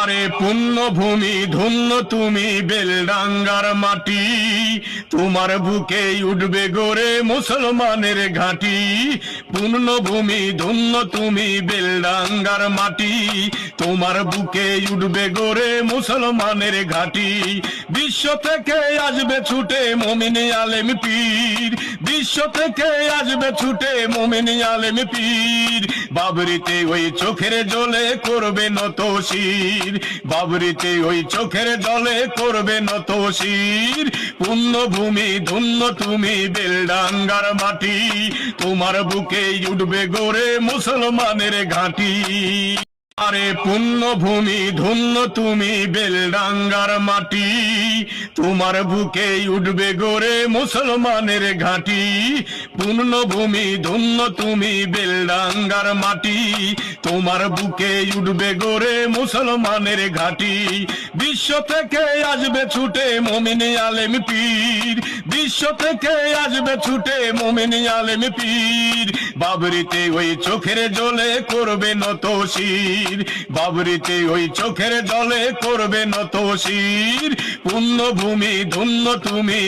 আরে পুণ্যভূমি ধন্য তুমি বেলডাঙ্গার মাটি। তোমার বুকে উঠবে গোরে মুসলমানের ঘাটি। পুণ্যভূমি ধন্য তুমি বেলডাঙ্গার মাটি। তোমার বুকে উঠবে গোরে মুসলমানের ঘাটি। বিশ্ব থেকে আসবে ছুটে মমিনী আলেম পীর। বিশ্ব থেকে আসবে ছুটে মমিনী আলেম পীর। বাবরিতে ওই চোখের জলে করবে নত শির বাবরিতে ওই চোখের জলে করবে নত শির পুণ্যভূমি, ধন্য তুমি বেলডাঙ্গার মাটি। তোমার বুকে উঠবে গোরে মুসলমানের ঘাটি। আরে পুণ্যভূমি ধন্য তুমি বেলডাঙ্গার মাটি। তোমার বুকে উঠবে গোরে মুসলমানের ঘাটি। পুণ্যভূমি ধন্য তুমি বেলডাঙ্গার মাটি। তোমার বুকে উঠবে গোরে মুসলমানের ঘাটি। বিশ্ব থেকে আসবে ছুটে মমিনী আলেম পীর। বিশ্ব থেকে আসবে ছুটে মমিনী আলেম পীর। বাবরিতে ওই চোখের জলে করবে নত শির বাবরিতে ওই চোখের জলে করবে নত শির পুণ্য ভূমি ধন্য তুমি